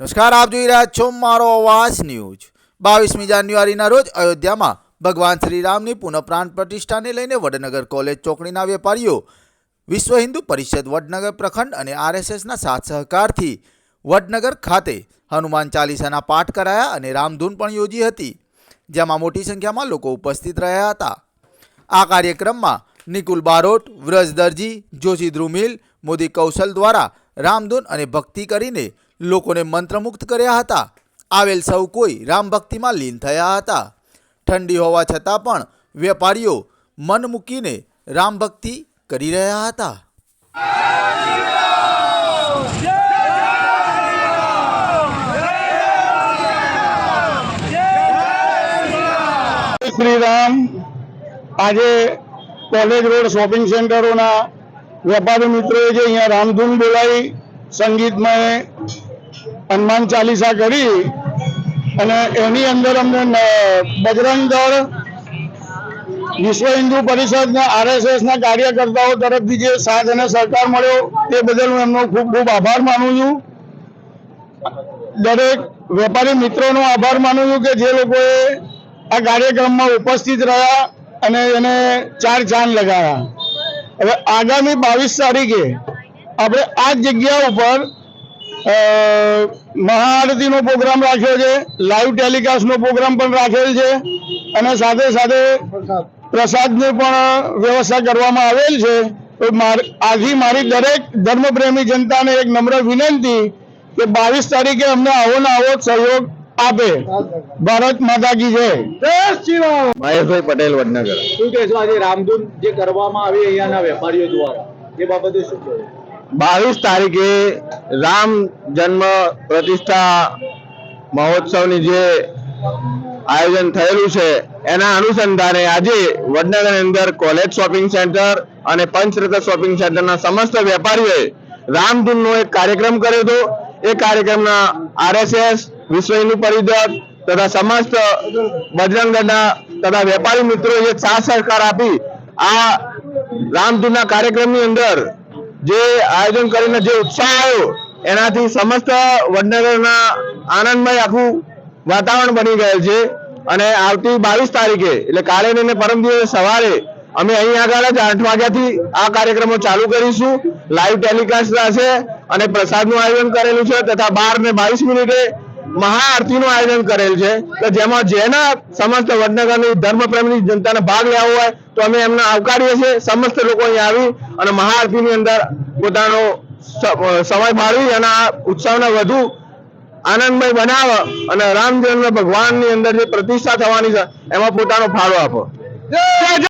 નમસ્કાર, આપ જોઈ રહ્યા છો મારો અવાજ ન્યૂઝ. બાવીસમી જાન્યુઆરીના રોજ અયોધ્યામાં ભગવાન શ્રીરામની પુનઃ પ્રાણ પ્રતિષ્ઠાને લઈને વડનગર કોલેજ ચોકડીના વેપારીઓ, વિશ્વ હિન્દુ પરિષદ વડનગર પ્રખંડ અને આરએસએસના સાથ સહકારથી વડનગર ખાતે હનુમાન ચાલીસાના પાઠ કરાયા અને રામધૂન પણ યોજી હતી, જેમાં મોટી સંખ્યામાં લોકો ઉપસ્થિત રહ્યા હતા. આ કાર્યક્રમમાં નિકુલ બારોટ, વ્રજ દરજી, જોશી ધ્રુમિલ, મોદી કૌશલ દ્વારા રામધૂન અને ભક્તિ કરીને લોકોને મંત્રમુગ્ધ કર્યા હતા. આવેલ સૌ કોઈ રામ ભક્તિમાં લીન થયા હતા. ઠંડી હોવા છતાં પણ વેપારીઓ મન મૂકીને રામ ભક્તિ કરી રહ્યા હતા. શ્રી રામ આજે કોલેજ રોડ શોપિંગ સેન્ટરોના વેપારી મિત્રોએ જે અહીંયા રામધૂન બોલાવી સંગીતમય હનુમાન ચાલીસા કરી અને એની અંદર અમને બજરંગ દળ, વિશ્વ હિન્દુ પરિષદના આરએસએસના કાર્યકર્તાઓ તરફથી જે સાથ અને સહકાર મળ્યો તે બદલ હું એમનો ખૂબ ખૂબ આભાર માનું છું. દરેક વેપારી મિત્રોનો આભાર માનું છું કે જે લોકોએ આ કાર્યક્રમમાં ઉપસ્થિત રહ્યા અને એને ચાર ચાંદ લગાવ્યા હવે આગામી બાવીસ તારીખે આપણે આ જગ્યા ઉપર મહાઆરતીનો પ્રોગ્રામ રાખ્યો છે લાઈવ ટેલિકાસ્ટનો પ્રોગ્રામ પણ રાખેલ છે અને સાથે સાથે પ્રસાદની પણ વ્યવસ્થા કરવામાં આવેલ છે. તો માર- આથી મારી દરેક ધર્મપ્રેમી જનતાને એક નમ્ર વિનંતી કે બાવીસ તારીખે અમને આવો ને આવો સહયોગ આપે. ભારત માતા કી જય. મહેશભાઈ પટેલ વડનગર. શું કહેશો આજે રામધૂન જે કરવામાં આવી અહીંયાના વેપારીઓ દ્વારા એ બાબતે શું કહેવું બાવીસ તારીખે રામ જન્મ પ્રતિષ્ઠા મહોત્સવની જે આયોજન થયેલું છે, એના અનુસંધાને આજે વડનગરની અંદર કોલેજ શોપિંગ સેન્ટર અને પંચરત્ન શોપિંગ સેન્ટરના સમસ્ત વેપારીઓએ રામધૂનનો એક કાર્યક્રમ કર્યો હતો. એ કાર્યક્રમના આરએસએસ, વિશ્વ હિન્દુ પરિષદ તથા સમસ્ત બજરંગ તથા વેપારી મિત્રોએ સાથ સહકાર આપી આ રામધૂનના કાર્યક્રમની અંદર જે આયોજન કરીને જે ઉત્સાહ આવ્યો, એનાથી સમસ્ત વડનગરના આનંદમય આખું વાતાવરણ બની ગયેલ છે. અને આવતી બાવીસ તારીખે, એટલે કાલે ને પરમ દિવસે સવારે, અમે અહીં આગળ જ આઠ વાગ્યાથી આ કાર્યક્રમો ચાલુ કરીશું. લાઈવ ટેલિકાસ્ટ થશે અને પ્રસાદનું આયોજન કરેલું છે તથા બાર ને બાવીસ મિનિટે મહાઆરતીનું આયોજન કરેલ છે. કે જેમાં જેના સમસ્ત વડનગરની ધર્મપ્રેમની જનતાને ભાગ લેવો હોય તો અમે એમને આવકારીએ છીએ. સમસ્ત લોકો અહીંયા આવી અને મહાઆરતીની અંદર પોતાનો સમય ફાળવી અને આ ઉત્સવને વધુ આનંદમય બનાવે અને રામચંદ્ર ભગવાનની અંદર જે પ્રતિષ્ઠા થવાની છે, એમાં પોતાનો ફાળો આપો.